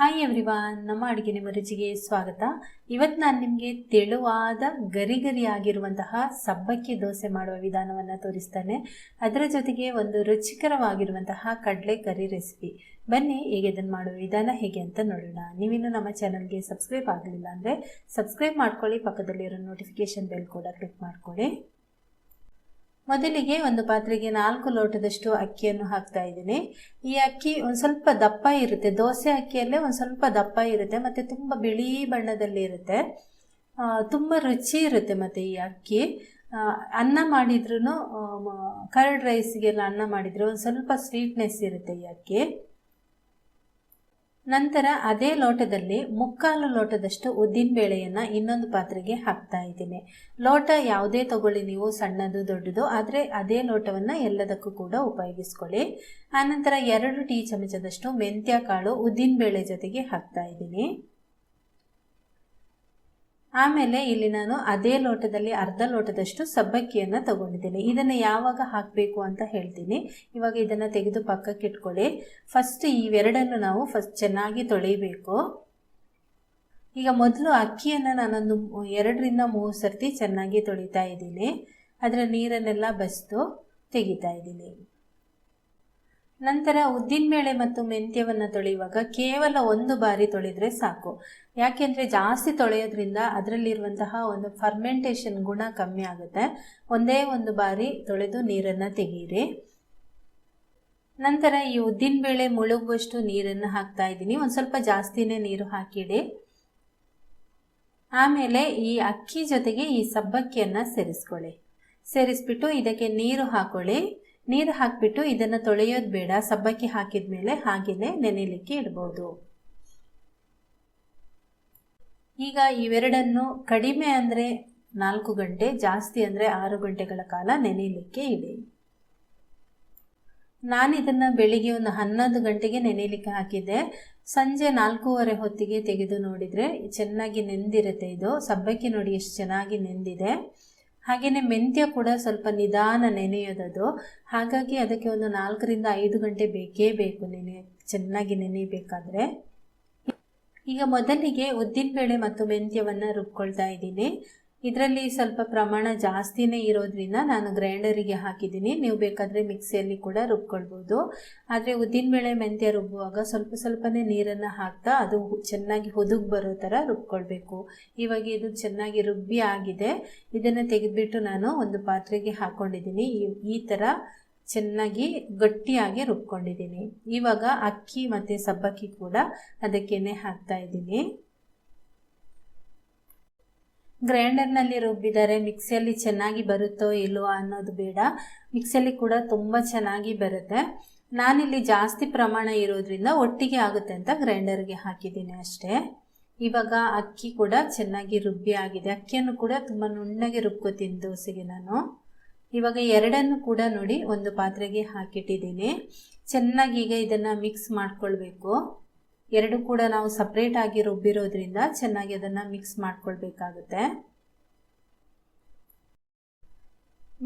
Hi everyone ನಮ್ಮ ಅಡುಗೆ ನಿಮ್ಮ ರುಚಿಗೆ ಸ್ವಾಗತ. ಇವತ್ತು ನಾನು ನಿಮಗೆ ತೆಳುವಾದ ಗರಿ ಗರಿ ಆಗಿರುವಂತಹ ಸಬ್ಬಕ್ಕಿ ದೋಸೆ ಮಾಡುವ ವಿಧಾನವನ್ನು ತೋರಿಸ್ತೇನೆ. ಅದರ ಜೊತೆಗೆ ಒಂದು ರುಚಿಕರವಾಗಿರುವಂತಹ ಕಡಲೆ ಕರಿ ರೆಸಿಪಿ ಬನ್ನಿ ಹೇಗೆ ಇದನ್ನು ಮಾಡುವ ವಿಧಾನ ಹೇಗೆ ಅಂತ ನೋಡೋಣ. ನೀವಿನ್ನು ನಮ್ಮ ಚಾನಲ್ಗೆ ಸಬ್ಸ್ಕ್ರೈಬ್ ಆಗಲಿಲ್ಲ ಅಂದರೆ ಸಬ್ಸ್ಕ್ರೈಬ್ ಮಾಡ್ಕೊಳ್ಳಿ, ಪಕ್ಕದಲ್ಲಿರೋ ನೋಟಿಫಿಕೇಶನ್ ಬೆಲ್ ಕೂಡ ಕ್ಲಿಕ್ ಮಾಡ್ಕೊಳ್ಳಿ. ಮೊದಲಿಗೆ ಒಂದು ಪಾತ್ರೆಗೆ ನಾಲ್ಕು ಲೋಟದಷ್ಟು ಅಕ್ಕಿಯನ್ನು ಹಾಕ್ತಾ ಇದ್ದೀನಿ. ಈ ಅಕ್ಕಿ ಒಂದು ಸ್ವಲ್ಪ ದಪ್ಪ ಇರುತ್ತೆ. ದೋಸೆ ಅಕ್ಕಿಯಲ್ಲೇ ಒಂದು ಸ್ವಲ್ಪ ದಪ್ಪ ಇರುತ್ತೆ ಮತ್ತು ತುಂಬ ಬಿಳಿ ಬಣ್ಣದಲ್ಲಿ ಇರುತ್ತೆ. ತುಂಬ ರುಚಿ ಇರುತ್ತೆ ಮತ್ತು ಈ ಅಕ್ಕಿ. ಅನ್ನ ಮಾಡಿದ್ರೂ ಕರ್ಡ್ ರೈಸ್ಗೆಲ್ಲ ಅನ್ನ ಮಾಡಿದರೆ ಒಂದು ಸ್ವಲ್ಪ ಸ್ವೀಟ್ನೆಸ್ ಇರುತ್ತೆ ಈ ಅಕ್ಕಿ. ನಂತರ ಅದೇ ಲೋಟದಲ್ಲಿ ಮುಕ್ಕಾಲು ಲೋಟದಷ್ಟು ಉದ್ದಿನಬೇಳೆಯನ್ನು ಇನ್ನೊಂದು ಪಾತ್ರೆಗೆ ಹಾಕ್ತಾ ಇದ್ದೀನಿ. ಲೋಟ ಯಾವುದೇ ತಗೊಳ್ಳಿ ನೀವು ಸಣ್ಣದು ದೊಡ್ಡದು, ಆದರೆ ಅದೇ ಲೋಟವನ್ನು ಎಲ್ಲದಕ್ಕೂ ಕೂಡ ಉಪಯೋಗಿಸ್ಕೊಳ್ಳಿ. ಆನಂತರ ಎರಡು ಟೀ ಚಮಚದಷ್ಟು ಮೆಂತ್ಯ ಕಾಳು ಉದ್ದಿನಬೇಳೆ ಜೊತೆಗೆ ಹಾಕ್ತಾ ಇದ್ದೀನಿ. ಆಮೇಲೆ ಇಲ್ಲಿ ನಾನು ಅದೇ ಲೋಟದಲ್ಲಿ ಅರ್ಧ ಲೋಟದಷ್ಟು ಸಬ್ಬಕ್ಕಿಯನ್ನು ತಗೊಂಡಿದ್ದೀನಿ. ಇದನ್ನು ಯಾವಾಗ ಹಾಕಬೇಕು ಅಂತ ಹೇಳ್ತೀನಿ. ಇವಾಗ ಇದನ್ನು ತೆಗೆದು ಪಕ್ಕಕ್ಕೆ ಇಟ್ಕೊಳ್ಳಿ. ಫಸ್ಟ್ ಇವೆರಡನ್ನು ನಾವು ಫಸ್ಟ್ ಚೆನ್ನಾಗಿ ತೊಳಿಬೇಕು. ಈಗ ಮೊದಲು ಅಕ್ಕಿಯನ್ನು ನಾನೊಂದು ಎರಡರಿಂದ ಮೂರು ಸರ್ತಿ ಚೆನ್ನಾಗಿ ತೊಳಿತಾ ಇದ್ದೀನಿ. ಅದರ ನೀರನ್ನೆಲ್ಲ ಬಸ್ದು ತೆಗಿತಾ ಇದ್ದೀನಿ. ನಂತರ ಉದ್ದಿನ ಉದ್ದಿನಬೇಳೆ ಮತ್ತು ಮೆಂತ್ಯವನ್ನು ತೊಳೆಯುವಾಗ ಕೇವಲ ಒಂದು ಬಾರಿ ತೊಳೆದ್ರೆ ಸಾಕು. ಯಾಕೆಂದರೆ ಜಾಸ್ತಿ ತೊಳೆಯೋದ್ರಿಂದ ಅದರಲ್ಲಿರುವಂತಹ ಒಂದು ಫರ್ಮೆಂಟೇಷನ್ ಗುಣ ಕಮ್ಮಿ ಆಗುತ್ತೆ. ಒಂದೇ ಒಂದು ಬಾರಿ ತೊಳೆದು ನೀರನ್ನು ತೆಗೀರಿ. ನಂತರ ಈ ಉದ್ದಿನ ಬೇಳೆ ಮುಳುಗುವಷ್ಟು ನೀರನ್ನು ಹಾಕ್ತಾ ಇದ್ದೀನಿ. ಒಂದು ಸ್ವಲ್ಪ ಜಾಸ್ತಿನೇ ನೀರು ಹಾಕಿಡಿ. ಆಮೇಲೆ ಈ ಅಕ್ಕಿ ಜೊತೆಗೆ ಈ ಸಬ್ಬಕ್ಕಿಯನ್ನು ಸೇರಿಸ್ಕೊಳ್ಳಿ. ಸೇರಿಸ್ಬಿಟ್ಟು ಇದಕ್ಕೆ ನೀರು ಹಾಕೊಳ್ಳಿ. ನೀರು ಹಾಕಿಬಿಟ್ಟು ಇದನ್ನು ತೊಳೆಯೋದು ಬೇಡ, ಸಬ್ಬಕ್ಕಿ ಹಾಕಿದ ಮೇಲೆ ಹಾಗೆಯೇ ನೆನೆಯಲಿಕ್ಕೆ ಇಡ್ಬೋದು. ಈಗ ಇವೆರಡನ್ನು ಕಡಿಮೆ ಅಂದರೆ ನಾಲ್ಕು ಗಂಟೆ, ಜಾಸ್ತಿ ಅಂದರೆ ಆರು ಗಂಟೆಗಳ ಕಾಲ ನೆನೆಯಲಿಕ್ಕೆ ಇಡಿ. ನಾನು ಇದನ್ನು ಬೆಳಿಗ್ಗೆ ಒಂದು ಹನ್ನೊಂದು ಗಂಟೆಗೆ ನೆನೆಯಲಿಕ್ಕೆ ಹಾಕಿದ್ದೆ. ಸಂಜೆ ನಾಲ್ಕೂವರೆ ಹೊತ್ತಿಗೆ ತೆಗೆದು ನೋಡಿದರೆ ಚೆನ್ನಾಗಿ ನೆಂದಿರುತ್ತೆ ಇದು. ಸಬ್ಬಕ್ಕಿ ನೋಡಿ ಎಷ್ಟು ಚೆನ್ನಾಗಿ ನೆಂದಿದೆ. ಹಾಗೆಯೇ ಮೆಂತ್ಯ ಕೂಡ ಸ್ವಲ್ಪ ನಿಧಾನ ನೆನೆಯೋದದು. ಹಾಗಾಗಿ ಅದಕ್ಕೆ ಒಂದು ನಾಲ್ಕರಿಂದ ಐದು ಗಂಟೆ ಬೇಕೇ ಬೇಕು ನೆನೆ, ಚೆನ್ನಾಗಿ ನೆನೆಯಬೇಕಾದ್ರೆ ಈಗ ಮೊದಲಿಗೆ ಉದ್ದಿನಬೇಳೆ ಮತ್ತು ಮೆಂತ್ಯವನ್ನು ರುಬ್ಕೊಳ್ತಾ ಇದ್ದೀನಿ. ಇದರಲ್ಲಿ ಸ್ವಲ್ಪ ಪ್ರಮಾಣ ಜಾಸ್ತಿನೇ ಇರೋದ್ರಿಂದ ನಾನು ಗ್ರೈಂಡರಿಗೆ ಹಾಕಿದ್ದೀನಿ. ನೀವು ಬೇಕಾದರೆ ಮಿಕ್ಸಿಯಲ್ಲಿ ಕೂಡ ರುಬ್ಕೊಳ್ಬೋದು. ಆದರೆ ಉದ್ದಿನಬೇಳೆ ಮೆಂತ್ಯ ರುಬ್ಬುವಾಗ ಸ್ವಲ್ಪ ಸ್ವಲ್ಪನೇ ನೀರನ್ನು ಹಾಕ್ತಾ ಅದು ಚೆನ್ನಾಗಿ ಹುದುಗ್ ಬರೋ ಥರ ರುಬ್ಕೊಳ್ಬೇಕು. ಇವಾಗ ಇದು ಚೆನ್ನಾಗಿ ರುಬ್ಬಿ ಆಗಿದೆ. ಇದನ್ನು ತೆಗೆದುಬಿಟ್ಟು ನಾನು ಒಂದು ಪಾತ್ರೆಗೆ ಹಾಕ್ಕೊಂಡಿದ್ದೀನಿ ಈ ಥರ ಚೆನ್ನಾಗಿ ಗಟ್ಟಿಯಾಗಿ ರುಬ್ಕೊಂಡಿದ್ದೀನಿ. ಇವಾಗ ಅಕ್ಕಿ ಮತ್ತು ಸಬ್ಬಕ್ಕಿ ಕೂಡ ಅದಕ್ಕೇನೆ ಹಾಕ್ತಾ ಇದ್ದೀನಿ. ಗ್ರೈಂಡರ್ನಲ್ಲಿ ರುಬ್ಬಿದರೆ ಮಿಕ್ಸಿಯಲ್ಲಿ ಚೆನ್ನಾಗಿ ಬರುತ್ತೋ ಇಲ್ವೋ ಅನ್ನೋದು ಬೇಡ. ಮಿಕ್ಸಿಯಲ್ಲಿ ಕೂಡ ತುಂಬ ಚೆನ್ನಾಗಿ ಬರುತ್ತೆ. ನಾನಿಲ್ಲಿ ಜಾಸ್ತಿ ಪ್ರಮಾಣ ಇರೋದ್ರಿಂದ ಒಟ್ಟಿಗೆ ಆಗುತ್ತೆ ಅಂತ ಗ್ರೈಂಡರ್ಗೆ ಹಾಕಿದ್ದೀನಿ ಅಷ್ಟೇ. ಇವಾಗ ಅಕ್ಕಿ ಕೂಡ ಚೆನ್ನಾಗಿ ರುಬ್ಬಿ ಆಗಿದೆ. ಅಕ್ಕಿಯನ್ನು ಕೂಡ ತುಂಬ ನುಣ್ಣಗೆ ರುಬ್ಕೋತೀನಿ ದೋಸೆಗೆ ನಾನು. ಇವಾಗ ಎರಡನ್ನು ಕೂಡ ನೋಡಿ ಒಂದು ಪಾತ್ರೆಗೆ ಹಾಕಿಟ್ಟಿದ್ದೀನಿ. ಚೆನ್ನಾಗಿ ಈಗ ಇದನ್ನು ಮಿಕ್ಸ್ ಮಾಡ್ಕೊಳ್ಬೇಕು. ಎರಡು ಕೂಡ ನಾವು ಸಪ್ರೇಟ್ ಆಗಿ ರುಬ್ಬಿರೋದ್ರಿಂದ ಚೆನ್ನಾಗಿ ಅದನ್ನು ಮಿಕ್ಸ್ ಮಾಡ್ಕೊಳ್ಬೇಕಾಗುತ್ತೆ.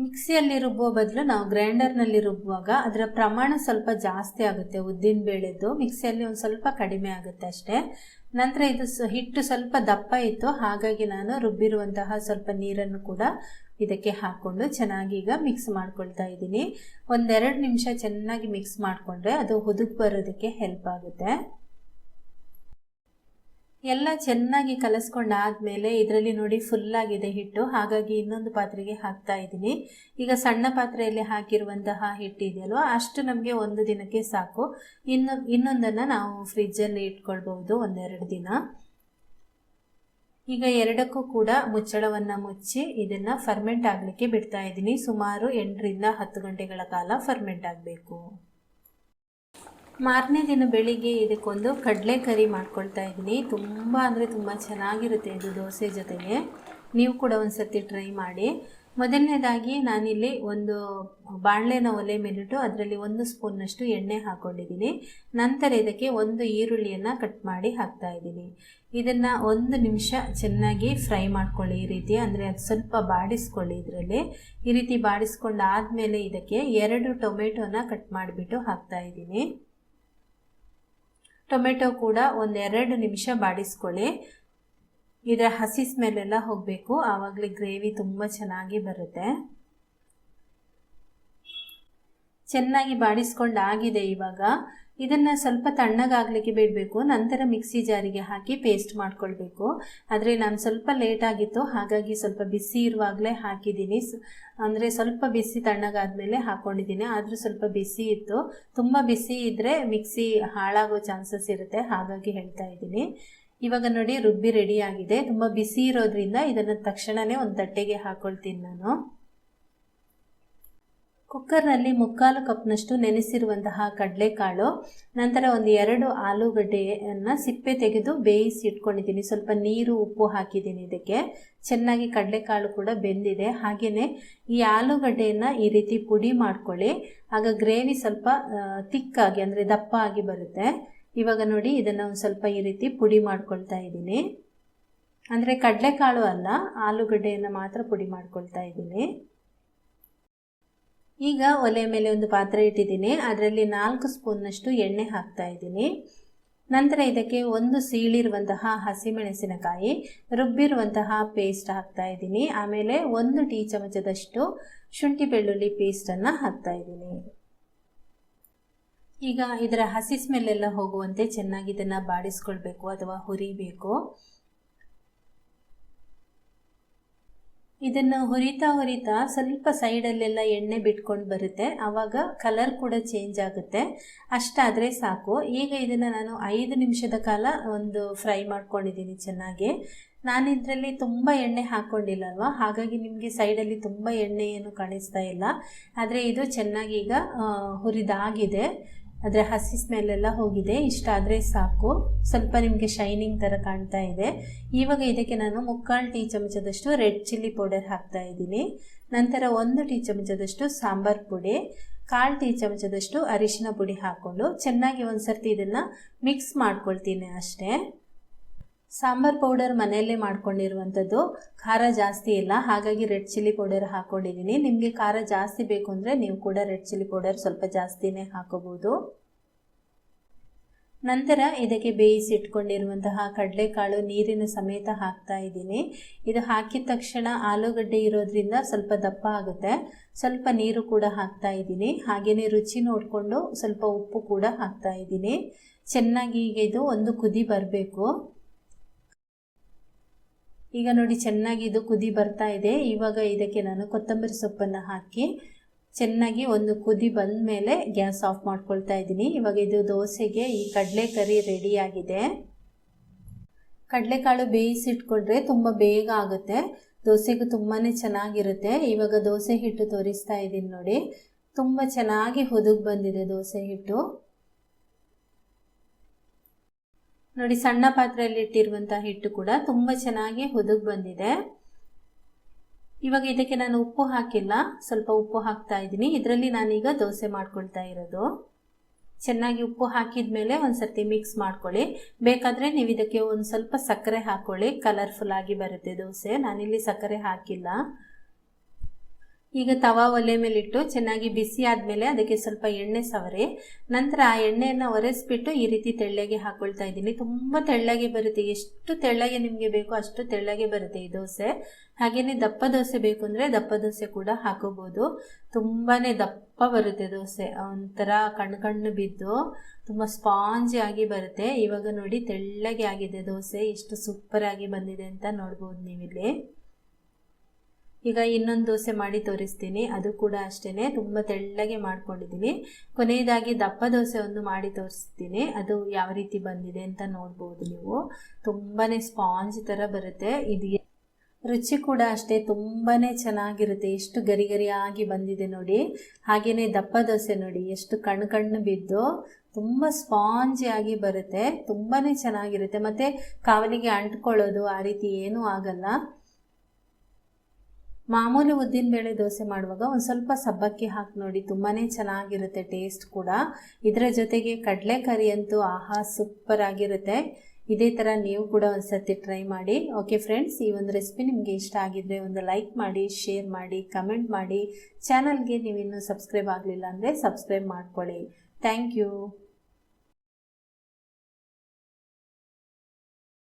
ಮಿಕ್ಸಿಯಲ್ಲಿ ರುಬ್ಬೋ ಬದಲು ನಾವು ಗ್ರೈಂಡರ್ನಲ್ಲಿ ರುಬ್ಬುವಾಗ ಅದರ ಪ್ರಮಾಣ ಸ್ವಲ್ಪ ಜಾಸ್ತಿ ಆಗುತ್ತೆ ಉದ್ದಿನ ಬೇಳೆದು ಮಿಕ್ಸಿಯಲ್ಲಿ ಒಂದು ಸ್ವಲ್ಪ ಕಡಿಮೆ ಆಗುತ್ತೆ ಅಷ್ಟೇ. ನಂತರ ಇದು ಹಿಟ್ಟು ಸ್ವಲ್ಪ ದಪ್ಪ ಇತ್ತು. ಹಾಗಾಗಿ ನಾನು ರುಬ್ಬಿರುವಂತಹ ಸ್ವಲ್ಪ ನೀರನ್ನು ಕೂಡ ಇದಕ್ಕೆ ಹಾಕ್ಕೊಂಡು ಚೆನ್ನಾಗಿ ಈಗ ಮಿಕ್ಸ್ ಮಾಡ್ಕೊಳ್ತಾ ಇದ್ದೀನಿ. ಒಂದೆರಡು ನಿಮಿಷ ಚೆನ್ನಾಗಿ ಮಿಕ್ಸ್ ಮಾಡಿಕೊಂಡ್ರೆ ಅದು ಹುದುಗ್ ಬರೋದಕ್ಕೆ ಹೆಲ್ಪ್ ಆಗುತ್ತೆ. ಎಲ್ಲ ಚೆನ್ನಾಗಿ ಕಲಸ್ಕೊಂಡಾದ್ಮೇಲೆ ಇದರಲ್ಲಿ ನೋಡಿ ಫುಲ್ಲಾಗಿದೆ ಹಿಟ್ಟು. ಹಾಗಾಗಿ ಇನ್ನೊಂದು ಪಾತ್ರೆಗೆ ಹಾಕ್ತಾ ಇದ್ದೀನಿ. ಈಗ ಸಣ್ಣ ಪಾತ್ರೆಯಲ್ಲಿ ಹಾಕಿರುವಂತಹ ಹಿಟ್ಟಿದೆಯಲ್ವ ಅಷ್ಟು ನಮಗೆ ಒಂದು ದಿನಕ್ಕೆ ಸಾಕು. ಇನ್ನು, ಇನ್ನೊಂದನ್ನು ನಾವು ಫ್ರಿಜ್ಜಲ್ಲಿ ಇಟ್ಕೊಳ್ಬಹುದು ಒಂದೆರಡು ದಿನ. ಈಗ ಎರಡಕ್ಕೂ ಕೂಡ ಮುಚ್ಚಳವನ್ನು ಮುಚ್ಚಿ ಇದನ್ನು ಫರ್ಮೆಂಟ್ ಆಗಲಿಕ್ಕೆ ಬಿಡ್ತಾ ಇದ್ದೀನಿ. ಸುಮಾರು ಎಂಟರಿಂದ ಹತ್ತು ಗಂಟೆಗಳ ಕಾಲ ಫರ್ಮೆಂಟ್ ಆಗಬೇಕು. ಮಾರನೇ ದಿನ ಬೆಳಿಗ್ಗೆ ಇದಕ್ಕೊಂದು ಕಡಲೆ ಕರಿ ಮಾಡ್ಕೊಳ್ತಾ ಇದ್ದೀನಿ. ತುಂಬ ಅಂದರೆ ತುಂಬ ಚೆನ್ನಾಗಿರುತ್ತೆ ಇದು ದೋಸೆ ಜೊತೆಗೆ. ನೀವು ಕೂಡ ಒಂದು ಸರ್ತಿ ಟ್ರೈ ಮಾಡಿ. ಮೊದಲನೇದಾಗಿ ನಾನಿಲ್ಲಿ ಒಂದು ಬಾಣಲೆನ ಒಲೆ ಮೇಲಿಟ್ಟು ಅದರಲ್ಲಿ ಒಂದು ಸ್ಪೂನ್ನಷ್ಟು ಎಣ್ಣೆ ಹಾಕ್ಕೊಂಡಿದ್ದೀನಿ ನಂತರ ಇದಕ್ಕೆ ಒಂದು ಈರುಳ್ಳಿಯನ್ನು ಕಟ್ ಮಾಡಿ ಹಾಕ್ತಾ ಇದ್ದೀನಿ. ಇದನ್ನು ಒಂದು ನಿಮಿಷ ಚೆನ್ನಾಗಿ ಫ್ರೈ ಮಾಡ್ಕೊಳ್ಳಿ ಈ ರೀತಿ. ಅಂದರೆ ಅದು ಸ್ವಲ್ಪ ಬಾಡಿಸ್ಕೊಳ್ಳಿ ಇದರಲ್ಲಿ. ಈ ರೀತಿ ಬಾಡಿಸ್ಕೊಂಡಾದಮೇಲೆ ಇದಕ್ಕೆ ಎರಡು ಟೊಮೆಟೊನ ಕಟ್ ಮಾಡಿಬಿಟ್ಟು ಹಾಕ್ತಾ ಇದ್ದೀನಿ. ಟೊಮೆಟೊ ಕೂಡ ಒಂದೆರಡು ನಿಮಿಷ ಬಾಡಿಸ್ಕೊಳ್ಳಿ. ಇದರ ಹಸಿ ಸ್ಮೆಲ್ಲೆಲ್ಲ ಹೋಗಬೇಕು. ಆವಾಗಲೇ ಗ್ರೇವಿ ತುಂಬ ಚೆನ್ನಾಗಿ ಬರುತ್ತೆ. ಚೆನ್ನಾಗಿ ಬಾಡಿಸ್ಕೊಂಡು ಆಗಿದೆ ಇವಾಗ. ಇದನ್ನು ಸ್ವಲ್ಪ ತಣ್ಣಗಾಗಲಿಕ್ಕೆ ಬಿಡಬೇಕು, ನಂತರ ಮಿಕ್ಸಿ ಜಾರಿಗೆ ಹಾಕಿ ಪೇಸ್ಟ್ ಮಾಡ್ಕೊಳ್ಬೇಕು. ಆದರೆ ನಾನು ಸ್ವಲ್ಪ ಲೇಟ್ ಆಗಿತ್ತು, ಹಾಗಾಗಿ ಸ್ವಲ್ಪ ಬಿಸಿ ಇರುವಾಗಲೇ ಹಾಕಿದ್ದೀನಿ ಅಂದರೆ ಸ್ವಲ್ಪ ಬಿಸಿ ತಣ್ಣಗಾದ್ಮೇಲೆ ಹಾಕ್ಕೊಂಡಿದ್ದೀನಿ ಆದರೂ ಸ್ವಲ್ಪ ಬಿಸಿ ಇತ್ತು. ತುಂಬ ಬಿಸಿ ಇದ್ದರೆ ಮಿಕ್ಸಿ ಹಾಳಾಗೋ ಚಾನ್ಸಸ್ ಇರುತ್ತೆ, ಹಾಗಾಗಿ ಹೇಳ್ತಾ ಇದ್ದೀನಿ. ಇವಾಗ ನೋಡಿ ರುಬ್ಬಿ ರೆಡಿ ಆಗಿದೆ. ತುಂಬ ಬಿಸಿ ಇರೋದ್ರಿಂದ ಇದನ್ನು ತಕ್ಷಣವೇ ಒಂದು ತಟ್ಟೆಗೆ ಹಾಕ್ಕೊಳ್ತೀನಿ ನಾನು. ಕುಕ್ಕರ್ನಲ್ಲಿ ಮುಕ್ಕಾಲು ಕಪ್ನಷ್ಟು ನೆನೆಸಿರುವಂತಹ ಕಡಲೆಕಾಳು, ನಂತರ ಒಂದು ಎರಡು ಆಲೂಗಡ್ಡೆಯನ್ನು ಸಿಪ್ಪೆ ತೆಗೆದು ಬೇಯಿಸಿ ಇಟ್ಕೊಂಡಿದ್ದೀನಿ. ಸ್ವಲ್ಪ ನೀರು, ಉಪ್ಪು ಹಾಕಿದ್ದೀನಿ ಇದಕ್ಕೆ. ಚೆನ್ನಾಗಿ ಕಡಲೆಕಾಳು ಕೂಡ ಬೆಂದಿದೆ. ಹಾಗೆಯೇ ಈ ಆಲೂಗಡ್ಡೆಯನ್ನು ಈ ರೀತಿ ಪುಡಿ ಮಾಡ್ಕೊಳ್ಳಿ. ಆಗ ಗ್ರೇವಿ ಸ್ವಲ್ಪ ತಿಕ್ಕಾಗಿ ಅಂದರೆ ದಪ್ಪ ಆಗಿ ಬರುತ್ತೆ. ಇವಾಗ ನೋಡಿ ಇದನ್ನು ಒಂದು ಸ್ವಲ್ಪ ಈ ರೀತಿ ಪುಡಿ ಮಾಡ್ಕೊಳ್ತಾ ಇದ್ದೀನಿ. ಅಂದರೆ ಕಡಲೆಕಾಳು ಅಲ್ಲ, ಆಲೂಗಡ್ಡೆಯನ್ನು ಮಾತ್ರ ಪುಡಿ ಮಾಡ್ಕೊಳ್ತಾ ಇದ್ದೀನಿ. ಈಗ ಒಲೆ ಮೇಲೆ ಒಂದು ಪಾತ್ರೆ ಇಟ್ಟಿದ್ದೀನಿ. ಅದರಲ್ಲಿ ನಾಲ್ಕು ಸ್ಪೂನ್ನಷ್ಟು ಎಣ್ಣೆ ಹಾಕ್ತಾ ಇದ್ದೀನಿ. ನಂತರ ಇದಕ್ಕೆ ಒಂದು ಸೀಳಿರುವಂತಹ ಹಸಿಮೆಣಸಿನಕಾಯಿ, ರುಬ್ಬಿರುವಂತಹ ಪೇಸ್ಟ್ ಹಾಕ್ತಾ ಇದ್ದೀನಿ. ಆಮೇಲೆ ಒಂದು ಟೀ ಚಮಚದಷ್ಟು ಶುಂಠಿ ಬೆಳ್ಳುಳ್ಳಿ ಪೇಸ್ಟನ್ನು ಹಾಕ್ತಾ ಇದ್ದೀನಿ. ಈಗ ಇದರ ಹಸಿ ಸ್ಮೆಲ್ಲೆಲ್ಲ ಹೋಗುವಂತೆ ಚೆನ್ನಾಗಿ ಇದನ್ನು ಬಾಡಿಸ್ಕೊಳ್ಬೇಕು ಅಥವಾ ಹುರಿಬೇಕು. ಇದನ್ನು ಹುರಿತಾ ಹುರಿತಾ ಸ್ವಲ್ಪ ಸೈಡಲ್ಲೆಲ್ಲ ಎಣ್ಣೆ ಬಿಟ್ಕೊಂಡು ಬರುತ್ತೆ. ಆವಾಗ ಕಲರ್ ಕೂಡ ಚೇಂಜ್ ಆಗುತ್ತೆ. ಅಷ್ಟಾದರೆ ಸಾಕು. ಈಗ ಇದನ್ನು ನಾನು ಐದು ನಿಮಿಷದ ಕಾಲ ಒಂದು ಫ್ರೈ ಮಾಡ್ಕೊಂಡಿದ್ದೀನಿ ಚೆನ್ನಾಗಿ. ನಾನು ಇದರಲ್ಲಿ ತುಂಬ ಎಣ್ಣೆ ಹಾಕ್ಕೊಂಡಿಲ್ಲ ಅಲ್ವಾ ಹಾಗಾಗಿ ನಿಮಗೆ ಸೈಡಲ್ಲಿ ತುಂಬ ಎಣ್ಣೆ ಏನು ಕಾಣಿಸ್ತಾ ಇಲ್ಲ. ಆದರೆ ಇದು ಚೆನ್ನಾಗಿ ಈಗ ಹುರಿದಾಗಿದೆ. ಅದರ ಹಸಿ ಸ್ಮೆಲ್ಲೆಲ್ಲ ಹೋಗಿದೆ. ಇಷ್ಟ ಆದರೆ ಸಾಕು. ಸ್ವಲ್ಪ ನಿಮಗೆ ಶೈನಿಂಗ್ ಥರ ಕಾಣ್ತಾ ಇದೆ. ಇವಾಗ ಇದಕ್ಕೆ ನಾನು ಮುಕ್ಕಾಲು ಟೀ ಚಮಚದಷ್ಟು ರೆಡ್ ಚಿಲ್ಲಿ ಪೌಡರ್ ಹಾಕ್ತಾ ಇದ್ದೀನಿ. ನಂತರ ಒಂದು ಟೀ ಚಮಚದಷ್ಟು ಸಾಂಬಾರ್ ಪುಡಿ, ಕಾಲು ಟೀ ಚಮಚದಷ್ಟು ಅರಿಶಿನ ಪುಡಿ ಹಾಕ್ಕೊಂಡು ಚೆನ್ನಾಗಿ ಒಂದು ಸರ್ತಿ ಇದನ್ನು ಮಿಕ್ಸ್ ಮಾಡ್ಕೊಳ್ತೀನಿ ಅಷ್ಟೇ. ಸಾಂಬಾರ್ ಪೌಡರ್ ಮನೆಯಲ್ಲೇ ಮಾಡ್ಕೊಂಡಿರುವಂಥದ್ದು. ಖಾರ ಜಾಸ್ತಿ ಇಲ್ಲ. ಹಾಗಾಗಿ ರೆಡ್ ಚಿಲ್ಲಿ ಪೌಡರ್ ಹಾಕ್ಕೊಂಡಿದ್ದೀನಿ ನಿಮಗೆ ಖಾರ ಜಾಸ್ತಿ ಬೇಕು ಅಂದರೆ ನೀವು ಕೂಡ ರೆಡ್ ಚಿಲ್ಲಿ ಪೌಡರ್ ಸ್ವಲ್ಪ ಜಾಸ್ತಿನೇ ಹಾಕೋಬೋದು. ನಂತರ ಇದಕ್ಕೆ ಬೇಯಿಸಿ ಇಟ್ಕೊಂಡಿರುವಂತಹ ಕಡಲೆಕಾಳು ನೀರಿನ ಸಮೇತ ಹಾಕ್ತಾ ಇದ್ದೀನಿ. ಇದು ಹಾಕಿದ ತಕ್ಷಣ ಆಲೂಗಡ್ಡೆ ಇರೋದ್ರಿಂದ ಸ್ವಲ್ಪ ದಪ್ಪ ಆಗುತ್ತೆ. ಸ್ವಲ್ಪ ನೀರು ಕೂಡ ಹಾಕ್ತಾ ಇದ್ದೀನಿ. ಹಾಗೆಯೇ ರುಚಿ ನೋಡಿಕೊಂಡು ಸ್ವಲ್ಪ ಉಪ್ಪು ಕೂಡ ಹಾಕ್ತಾ ಇದ್ದೀನಿ. ಚೆನ್ನಾಗಿ ಈಗ ಇದು ಒಂದು ಕುದಿ ಬರಬೇಕು. ಈಗ ನೋಡಿ ಚೆನ್ನಾಗಿ ಇದು ಕುದಿ ಬರ್ತಾ ಇದೆ. ಇವಾಗ ಇದಕ್ಕೆ ನಾನು ಕೊತ್ತಂಬರಿ ಸೊಪ್ಪನ್ನು ಹಾಕಿ ಚೆನ್ನಾಗಿ ಒಂದು ಕುದಿ ಬಂದ ಮೇಲೆ ಗ್ಯಾಸ್ ಆಫ್ ಮಾಡ್ಕೊಳ್ತಾ ಇದ್ದೀನಿ. ಇವಾಗ ಇದು ದೋಸೆಗೆ ಈ ಕಡಲೆಕರಿ ರೆಡಿಯಾಗಿದೆ ಕಡಲೆಕಾಳು ಬೇಯಿಸಿಟ್ಕೊಂಡ್ರೆ ತುಂಬ ಬೇಗ ಆಗುತ್ತೆ. ದೋಸೆಗೂ ತುಂಬಾ ಚೆನ್ನಾಗಿರುತ್ತೆ. ಇವಾಗ ದೋಸೆ ಹಿಟ್ಟು ತೋರಿಸ್ತಾ ಇದ್ದೀನಿ ನೋಡಿ. ತುಂಬ ಚೆನ್ನಾಗಿ ಹುದುಗ್ ಬಂದಿದೆ ದೋಸೆ ಹಿಟ್ಟು. ನೋಡಿ, ಸಣ್ಣ ಪಾತ್ರೆಯಲ್ಲಿ ಇಟ್ಟಿರುವಂಥ ಹಿಟ್ಟು ಕೂಡ ತುಂಬ ಚೆನ್ನಾಗಿ ಹುದುಗ್ ಬಂದಿದೆ. ಇವಾಗ ಇದಕ್ಕೆ ನಾನು ಉಪ್ಪು ಹಾಕಿಲ್ಲ. ಸ್ವಲ್ಪ ಉಪ್ಪು ಹಾಕ್ತಾ ಇದ್ದೀನಿ. ಇದರಲ್ಲಿ ನಾನೀಗ ದೋಸೆ ಮಾಡ್ಕೊಳ್ತಾ ಇರೋದು. ಚೆನ್ನಾಗಿ ಉಪ್ಪು ಹಾಕಿದ ಮೇಲೆ ಒಂದು ಮಿಕ್ಸ್ ಮಾಡ್ಕೊಳ್ಳಿ. ಬೇಕಾದರೆ ನೀವು ಇದಕ್ಕೆ ಒಂದು ಸ್ವಲ್ಪ ಸಕ್ಕರೆ ಹಾಕ್ಕೊಳ್ಳಿ ಕಲರ್ಫುಲ್ ಆಗಿ ಬರುತ್ತೆ ದೋಸೆ. ನಾನಿಲ್ಲಿ ಸಕ್ಕರೆ ಹಾಕಿಲ್ಲ. ಈಗ ತವಾ ಒಲೆ ಮೇಲಿಟ್ಟು ಚೆನ್ನಾಗಿ ಬಿಸಿ ಆದಮೇಲೆ ಅದಕ್ಕೆ ಸ್ವಲ್ಪ ಎಣ್ಣೆ ಸವರಿ. ನಂತರ ಆ ಎಣ್ಣೆಯನ್ನು ಒರೆಸ್ಬಿಟ್ಟು ಈ ರೀತಿ ತೆಳ್ಳಗೆ ಹಾಕೊಳ್ತಾ ಇದ್ದೀನಿ. ತುಂಬ ತೆಳ್ಳಗೆ ಬರುತ್ತೆ. ಎಷ್ಟು ತೆಳ್ಳಗೆ ನಿಮಗೆ ಬೇಕು ಅಷ್ಟು ತೆಳ್ಳಗೆ ಬರುತ್ತೆ ಈ ದೋಸೆ. ಹಾಗೆಯೇ ದಪ್ಪ ದೋಸೆ ಬೇಕು ಅಂದರೆ ದಪ್ಪ ದೋಸೆ ಕೂಡ ಹಾಕೋಬೋದು. ತುಂಬಾ ದಪ್ಪ ಬರುತ್ತೆ ದೋಸೆ. ಒಂಥರ ಕಣ್ಣು ಕಣ್ಣು ಬಿದ್ದು ತುಂಬ ಸ್ಪಾಂಜಿ ಆಗಿ ಬರುತ್ತೆ. ಇವಾಗ ನೋಡಿ ತೆಳ್ಳಗೆ ಆಗಿದೆ ದೋಸೆ. ಎಷ್ಟು ಸೂಪರ್ ಆಗಿ ಬಂದಿದೆ ಅಂತ ನೋಡ್ಬೋದು ನೀವಿಲ್ಲಿ. ಈಗ ಇನ್ನೊಂದು ದೋಸೆ ಮಾಡಿ ತೋರಿಸ್ತೀನಿ. ಅದು ಕೂಡ ಅಷ್ಟೇ ತುಂಬ ತೆಳ್ಳಗೆ ಮಾಡ್ಕೊಂಡಿದ್ದೀನಿ. ಕೊನೆಯದಾಗಿ ದಪ್ಪ ದೋಸೆ ಒಂದು ಮಾಡಿ ತೋರಿಸ್ತೀನಿ. ಅದು ಯಾವ ರೀತಿ ಬಂದಿದೆ ಅಂತ ನೋಡ್ಬೋದು ನೀವು. ತುಂಬಾ ಸ್ಪಾಂಜ್ ಥರ ಬರುತ್ತೆ. ಇದು ರುಚಿ ಕೂಡ ಅಷ್ಟೇ. ತುಂಬಾ ಚೆನ್ನಾಗಿರುತ್ತೆ. ಎಷ್ಟು ಗರಿ ಗರಿಯಾಗಿ ಬಂದಿದೆ ನೋಡಿ. ಹಾಗೆಯೇ ದಪ್ಪ ದೋಸೆ ನೋಡಿ. ಎಷ್ಟು ಕಣ್ಣು ಕಣ್ಣು ಬಿದ್ದು ತುಂಬ ಸ್ಪಾಂಜಿಯಾಗಿ ಬರುತ್ತೆ. ತುಂಬಾ ಚೆನ್ನಾಗಿರುತ್ತೆ. ಮತ್ತು ಕಾವಲಿಗೆ ಅಂಟ್ಕೊಳ್ಳೋದು ಆ ರೀತಿ ಏನೂ ಆಗಲ್ಲ. ಮಾಮೂಲಿ ಉದ್ದಿನ ಬೇಳೆ ದೋಸೆ ಮಾಡುವಾಗ ಒಂದು ಸ್ವಲ್ಪ ಸಬ್ಬಕ್ಕಿ ಹಾಕಿ ನೋಡಿ ತುಂಬಾ ಚೆನ್ನಾಗಿರುತ್ತೆ ಟೇಸ್ಟ್ ಕೂಡ. ಇದರ ಜೊತೆಗೆ ಕಡಲೆಕರಿ ಅಂತೂ ಆಹಾ ಸೂಪರ್ ಆಗಿರುತ್ತೆ. ಇದೇ ಥರ ನೀವು ಕೂಡ ಒಂದು ಟ್ರೈ ಮಾಡಿ. ಓಕೆ ಫ್ರೆಂಡ್ಸ್ ಈ ಒಂದು ರೆಸಿಪಿ ನಿಮಗೆ ಇಷ್ಟ ಆಗಿದ್ರೆ ಒಂದು ಲೈಕ್ ಮಾಡಿ ಶೇರ್ ಮಾಡಿ ಕಮೆಂಟ್ ಮಾಡಿ. ಚಾನಲ್ಗೆ ನೀವು ಇನ್ನೂ ಸಬ್ಸ್ಕ್ರೈಬ್ ಆಗಲಿಲ್ಲ ಅಂದರೆ ಸಬ್ಸ್ಕ್ರೈಬ್ ಮಾಡ್ಕೊಳ್ಳಿ. Thank you